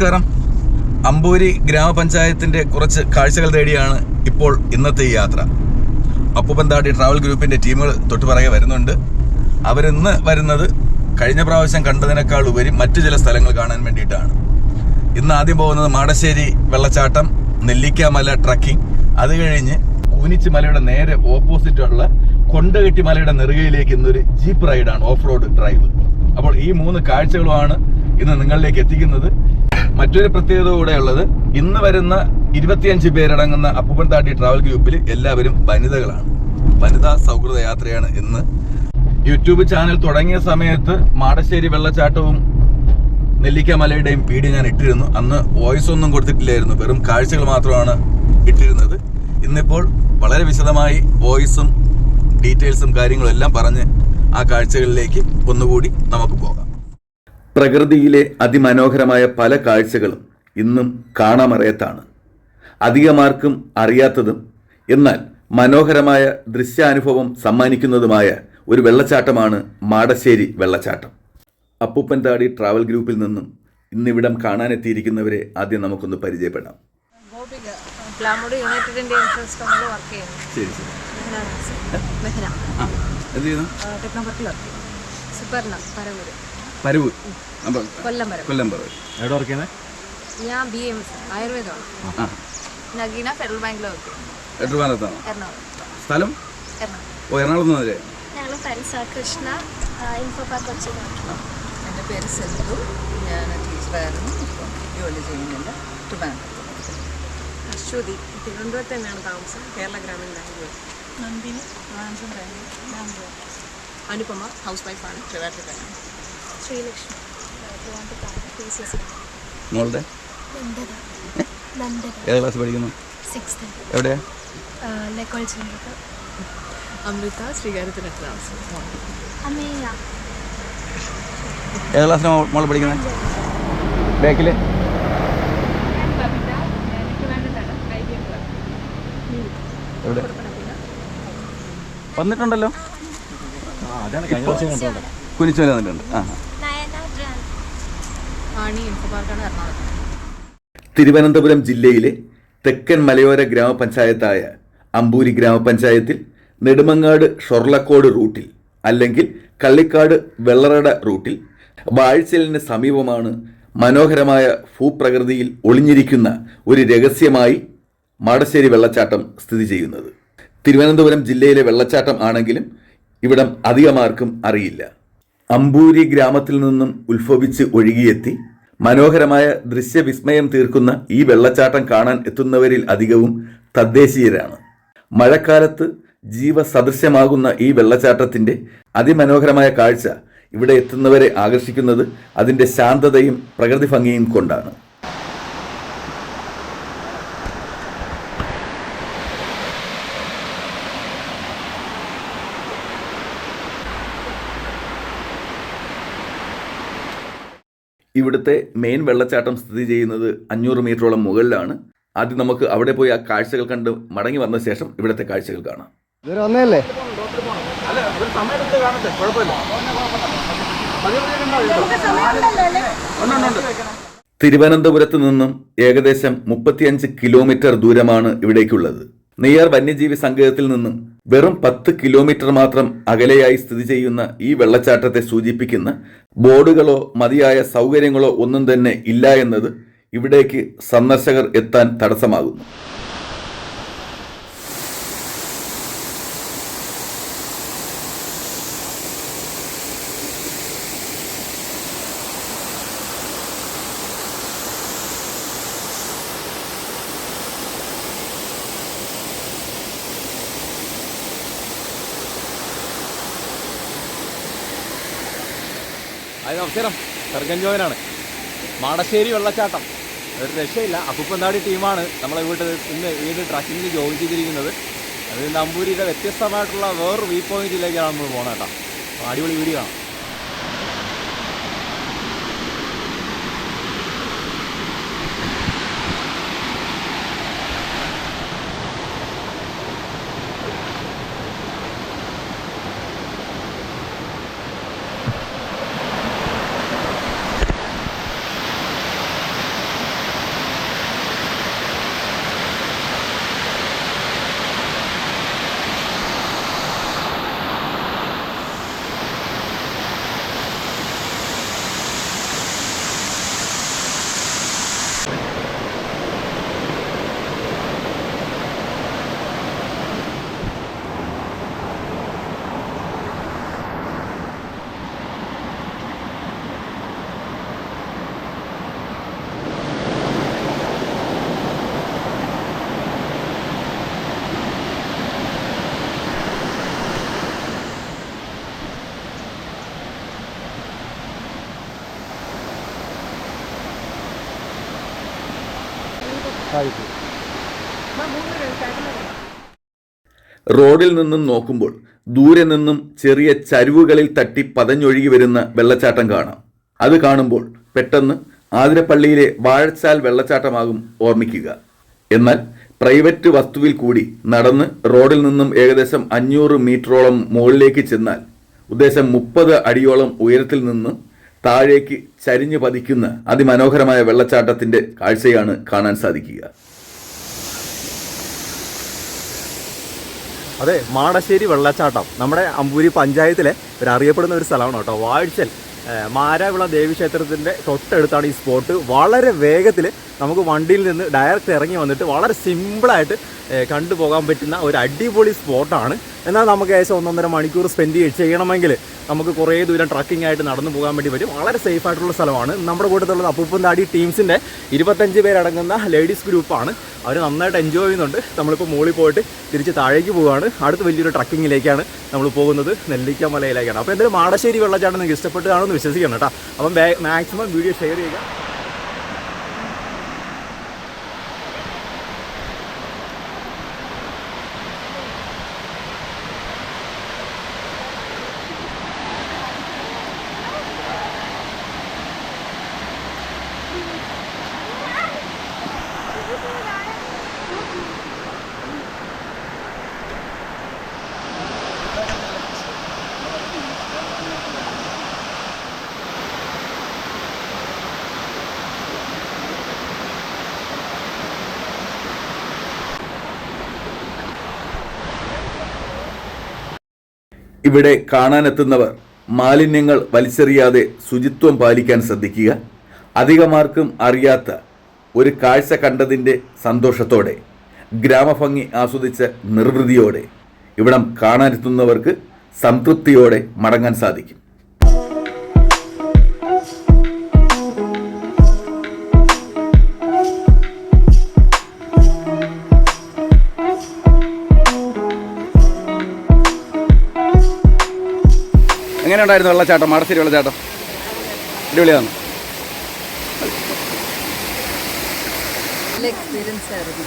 നമസ്കാരം. അമ്പൂരി ഗ്രാമപഞ്ചായത്തിന്റെ കുറച്ച് കാഴ്ചകൾ തേടിയാണ് ഇപ്പോൾ ഇന്നത്തെ ഈ യാത്ര. അപ്പുപന്താടി ട്രാവൽ ഗ്രൂപ്പിന്റെ ടീമുകൾ തൊട്ടുപറകെ വരുന്നുണ്ട്. അവരിന്ന് വരുന്നത് കഴിഞ്ഞ പ്രാവശ്യം കണ്ടതിനേക്കാൾ ഉപരി മറ്റു ചില സ്ഥലങ്ങൾ കാണാൻ വേണ്ടിയിട്ടാണ്. ഇന്ന് ആദ്യം പോകുന്നത് മാടശ്ശേരി വെള്ളച്ചാട്ടം നെല്ലിക്കാമല ട്രക്കിംഗ്. അത് കഴിഞ്ഞ് കൂനിച്ച് മലയുടെ നേരെ ഓപ്പോസിറ്റുള്ള കൊണ്ടകെട്ടി മലയുടെ നെറുകയിലേക്ക് ഇന്നൊരു ജീപ്പ് റൈഡാണ് ഓഫ് റോഡ് ഡ്രൈവ് അപ്പോൾ ഈ മൂന്ന് കാഴ്ചകളുമാണ് ഇന്ന് നിങ്ങളിലേക്ക് എത്തിക്കുന്നത്. മറ്റൊരു പ്രത്യേകത കൂടെ ഉള്ളത് ഇന്ന് വരുന്ന ഇരുപത്തിയഞ്ച് പേരടങ്ങുന്ന അപ്പുപൻതാട്ടി ട്രാവൽ ഗ്രൂപ്പിൽ എല്ലാവരും വനിതകളാണ്. വനിതാ സൗഹൃദ യാത്രയാണ് ഇന്ന്. യൂട്യൂബ് ചാനൽ തുടങ്ങിയ സമയത്ത് മാടശ്ശേരി വെള്ളച്ചാട്ടവും നെല്ലിക്ക മലയുടെയും വീഡിയോ ഞാൻ ഇട്ടിരുന്നു. അന്ന് വോയിസ് ഒന്നും കൊടുത്തിട്ടില്ലായിരുന്നു. വെറും കാഴ്ചകൾ മാത്രമാണ് ഇട്ടിരുന്നത്. ഇന്നിപ്പോൾ വളരെ വിശദമായി വോയിസും ഡീറ്റെയിൽസും കാര്യങ്ങളും എല്ലാം പറഞ്ഞ് ആ കാഴ്ചകളിലേക്ക് ഒന്നുകൂടി നമുക്ക് പോകാം. പ്രകൃതിയിലെ അതിമനോഹരമായ പല കാഴ്ചകളും ഇന്നും കാണാമറയത്താണ്. അധികമാർക്കും അറിയാത്തതും എന്നാൽ മനോഹരമായ ദൃശ്യാനുഭവം സമ്മാനിക്കുന്നതുമായ ഒരു വെള്ളച്ചാട്ടമാണ് മാടശ്ശേരി വെള്ളച്ചാട്ടം. അപ്പൂപ്പൻതാടി ട്രാവൽ ഗ്രൂപ്പിൽ നിന്നും ഇന്നിവിടം കാണാനെത്തിയിരിക്കുന്നവരെ ആദ്യം നമുക്കൊന്ന് പരിചയപ്പെടാം. യുണൈറ്റഡ് വർക്ക് ചെയ്യുന്നു. ശരി ശരി. മെഹന എന്ത് ചെയ്യുന്നു? ടെക്നോപാർക്കിൽ വർക്ക് ചെയ്യുന്നു. സുപർണ പരവൂര്. പരവ്. കൊല്ലം പരവ്. എവിടെ വർക്ക് ചെയ്യുന്നത് ഞാൻ ബി എം ആയുർവേദമാണ്. നഗീന ഫെഡറൽ ബാങ്കിൽ വർക്ക് ചെയ്യുന്നു. എറണാകുളം. സ്ഥലം? എറണാകുളം. ഓ എറണാകുളത്ത് നിന്നല്ലേ ഞങ്ങൾ ഫ്രണ്ട്സ് കൃഷ്ണ ഇൻഫോ പാർക്ക് എന്റെ പേര് സെന്തു ഞാൻ ടീച്ചറായിരുന്നു ഇപ്പം ജോലി ചെയ്യുന്നില്ല ട്രിവാൻഡ്രത്ത് അശ്വതി. തിരുവനന്തപുരത്ത് തന്നെയാണ് താമസം. കേരള ഗ്രാമീൺ ബാങ്കിൽ നന്ദിനി ട്രിവാൻഡ്രം ബാംഗ്ലൂർ അനുപമ ഹൗസ് വൈഫാണ് ട്രിവാൻഡ്രത്താണ് ശ്രീലക്ഷ്മി. മോളുടെ? ഏത് ക്ലാസ് പഠിക്കുന്നു? എവിടെയാ? അമൃത ഏത് ക്ലാസ്സിലാണ് മോൾ പഠിക്കുന്നത് ബാക്കിൽ എവിടെ? വന്നിട്ടുണ്ടല്ലോ. കുനിച്ചു വന്നിട്ടുണ്ട്. ആ. ആണി തിരുവനന്തപുരം ജില്ലയിലെ തെക്കൻ മലയോര ഗ്രാമപഞ്ചായത്തായ അമ്പൂരി ഗ്രാമപഞ്ചായത്തിൽ നെടുമങ്ങാട് ഷൊർലക്കോട് റൂട്ടിൽ അല്ലെങ്കിൽ കള്ളിക്കാട് വെള്ളറട റൂട്ടിൽ വാഴ്ചലിന് സമീപമാണ് മനോഹരമായ ഭൂപ്രകൃതിയിൽ ഒളിഞ്ഞിരിക്കുന്ന ഒരു രഹസ്യമായി മാടശ്ശേരി വെള്ളച്ചാട്ടം സ്ഥിതി ചെയ്യുന്നത്. തിരുവനന്തപുരം ജില്ലയിലെ വെള്ളച്ചാട്ടം ആണെങ്കിലും ഇവിടം അധികമാർക്കും അറിയില്ല. അമ്പൂരി ഗ്രാമത്തിൽ നിന്നും ഉത്ഭവിച്ച് ഒഴുകിയെത്തി. മനോഹരമായ ദൃശ്യവിസ്മയം തീർക്കുന്ന ഈ വെള്ളച്ചാട്ടം കാണാൻ എത്തുന്നവരിൽ അധികവും തദ്ദേശീയരാണ്. മഴക്കാലത്ത് ജീവസദൃശ്യമാകുന്ന ഈ വെള്ളച്ചാട്ടത്തിന്റെ അതിമനോഹരമായ കാഴ്ച ഇവിടെ എത്തുന്നവരെ ആകർഷിക്കുന്നത് അതിന്റെ ശാന്തതയും പ്രകൃതി ഭംഗിയും കൊണ്ടാണ്. ഇവിടുത്തെ മെയിൻ വെള്ളച്ചാട്ടം സ്ഥിതി ചെയ്യുന്നത് അഞ്ഞൂറ് മീറ്ററോളം മുകളിലാണ്. ആദ്യം നമുക്ക് അവിടെ പോയി ആ കാഴ്ചകൾ കണ്ട് മടങ്ങി വന്ന ശേഷം ഇവിടുത്തെ കാഴ്ചകൾ കാണാം. ഇതുവരെ വന്നതല്ലേ? തിരുവനന്തപുരത്ത് നിന്നും ഏകദേശം മുപ്പത്തിയഞ്ച് കിലോമീറ്റർ ദൂരമാണ് ഇവിടേക്കുള്ളത്. നെയ്യാർ വന്യജീവി സങ്കേതത്തിൽ നിന്നും വെറും പത്ത് കിലോമീറ്റർ മാത്രം അകലെയായി സ്ഥിതി ചെയ്യുന്ന ഈ വെള്ളച്ചാട്ടത്തെ സൂചിപ്പിക്കുന്ന ബോർഡുകളോ മതിയായ സൗകര്യങ്ങളോ ഒന്നും തന്നെ ഇല്ല എന്നത് ഇവിടേക്ക് സന്ദർശകർ എത്താൻ തടസ്സമാകുന്നു. അത് നമസ്കാരം. സർഗൻ ജോയനാണ് മാടശ്ശേരി വെള്ളച്ചാട്ടം. ഒരു രക്ഷയില്ല. അപ്പുപ്പന്താടി ടീമാണ് നമ്മളെ വീട്ടിൽ ഇന്ന് വീട് ട്രക്കിങ്ങിന് ജോയിൻ ചെയ്തിരിക്കുന്നത്. അത് നമ്പൂരിയുടെ വ്യത്യസ്തമായിട്ടുള്ള വേറൊരു വ്യൂ പോയിന്റിലേക്കാണ് നമ്മൾ പോകണം കേട്ടോ. അടിപൊളി വീഡിയോ കാണാം റോഡിൽ നിന്നും നോക്കുമ്പോൾ ദൂരെ നിന്നും ചെറിയ ചരിവുകളിൽ തട്ടി പതഞ്ഞൊഴുകി വരുന്ന വെള്ളച്ചാട്ടം കാണാം. അത് കാണുമ്പോൾ പെട്ടെന്ന് ആതിരപ്പള്ളിയിലെ വാഴച്ചാൽ വെള്ളച്ചാട്ടമാകും ഓർമ്മിക്കുക. എന്നാൽ പ്രൈവറ്റ് വസ്തുവിൽ കൂടി നടന്ന് റോഡിൽ നിന്നും ഏകദേശം അഞ്ഞൂറ് മീറ്ററോളം മുകളിലേക്ക് ചെന്നാൽ ഉദ്ദേശം മുപ്പത് അടിയോളം ഉയരത്തിൽ നിന്ന് താഴേക്ക് ചരിഞ്ഞു പതിക്കുന്ന അതിമനോഹരമായ വെള്ളച്ചാട്ടത്തിന്റെ കാഴ്ചയാണ് കാണാൻ സാധിക്കുക. അതെ മാടശ്ശേരി വെള്ളച്ചാട്ടം നമ്മുടെ അമ്പൂരി പഞ്ചായത്തിലെ ഒരു അറിയപ്പെടുന്ന ഒരു സ്ഥലമാണ് കേട്ടോ. വാഴ്ചൽ മാരാവിള ദേവി ക്ഷേത്രത്തിന്റെ തൊട്ടടുത്താണ് ഈ സ്പോട്ട്. വളരെ വേഗത്തിൽ നമുക്ക് വണ്ടിയിൽ നിന്ന് ഡയറക്റ്റ് ഇറങ്ങി വന്നിട്ട് വളരെ സിമ്പിളായിട്ട് കണ്ടുപോകാൻ പറ്റുന്ന ഒരു അടിപൊളി സ്പോട്ടാണ് എന്നാൽ നമുക്ക് ഏകദേശം ഒന്നൊന്നര മണിക്കൂർ സ്പെൻഡ് ചെയ്യണമെങ്കിൽ നമുക്ക് കുറേ ദൂരം ട്രക്കിംഗ് ആയിട്ട് നടന്നു പോകാൻ വേണ്ടി പറ്റും. വളരെ സേഫ് ആയിട്ടുള്ള സ്ഥലമാണ്. നമ്മുടെ കൂട്ടത്തിലുള്ള അപ്പൂപ്പന്താടി ടീംസിന്റെ ഇരുപത്തഞ്ച് പേരടങ്ങുന്ന ലേഡീസ് ഗ്രൂപ്പാണ് അവർ നന്നായിട്ട് എൻജോയ് ചെയ്യുന്നുണ്ട്. നമ്മളിപ്പോൾ മുകളിൽ പോയിട്ട് തിരിച്ച് താഴേക്ക് പോവുകയാണ് അടുത്ത വലിയൊരു ട്രക്കിങ്ങിലേക്കാണ് നമ്മൾ പോകുന്നത്. നെല്ലിക്ക മലയിലേക്കാണ് അപ്പോൾ എന്തായാലും മാടശ്ശേരി വെള്ളച്ചാട്ടം നിങ്ങൾക്ക് ഇഷ്ടപ്പെട്ടാണെന്ന് വിശ്വസിക്കണം കേട്ടോ. അപ്പം മാക്സിമം വീഡിയോ ഷെയർ ചെയ്യുക. ഇവിടെ കാണാനെത്തുന്നവർ മാലിന്യങ്ങൾ വലിച്ചെറിയാതെ ശുചിത്വം പാലിക്കാൻ ശ്രദ്ധിക്കുക. അധികമാർക്കും അറിയാത്ത ഒരു കാഴ്ച കണ്ടതിന്റെ സന്തോഷത്തോടെ ഗ്രാമഭംഗി ആസ്വദിച്ച നിർവൃതിയോടെ ഇവിടം കാണാനെത്തുന്നവർക്ക് സംതൃപ്തിയോടെ മടങ്ങാൻ സാധിക്കും. എങ്ങനെ ഉണ്ടായിരുന്നു വെള്ളച്ചാട്ടം? മാടശ്ശേരി വെള്ളച്ചാട്ടം അടിപൊളിയാണ്. എക്സ്പീരിയൻസ് ആയിരുന്നു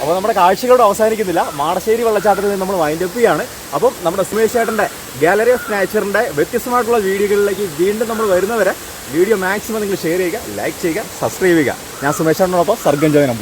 അപ്പോൾ നമ്മുടെ കാഴ്ചകളോട് അവസാനിക്കുന്നില്ല. മാടശ്ശേരി വെള്ളച്ചാട്ടത്തിൽ നിന്ന് നമ്മൾ വൈൻഡ് അപ്പ് ചെയ്യാണ്. അപ്പം നമ്മുടെ സുമേഷ് ചേട്ടന്റെ ഗാലറി ഓഫ് നാച്ചറിന്റെ വ്യത്യസ്തമായിട്ടുള്ള വീഡിയോകളിലേക്ക് വീണ്ടും നമ്മൾ വരുന്നവരെ. വീഡിയോ മാക്സിമം നിങ്ങൾ ഷെയർ ചെയ്യുക ലൈക്ക് ചെയ്യുക സബ്സ്ക്രൈബ് ചെയ്യുക. ഞാൻ സുമേഷ് ചേട്ടനോടൊപ്പം സർഗൻ ജോയൻ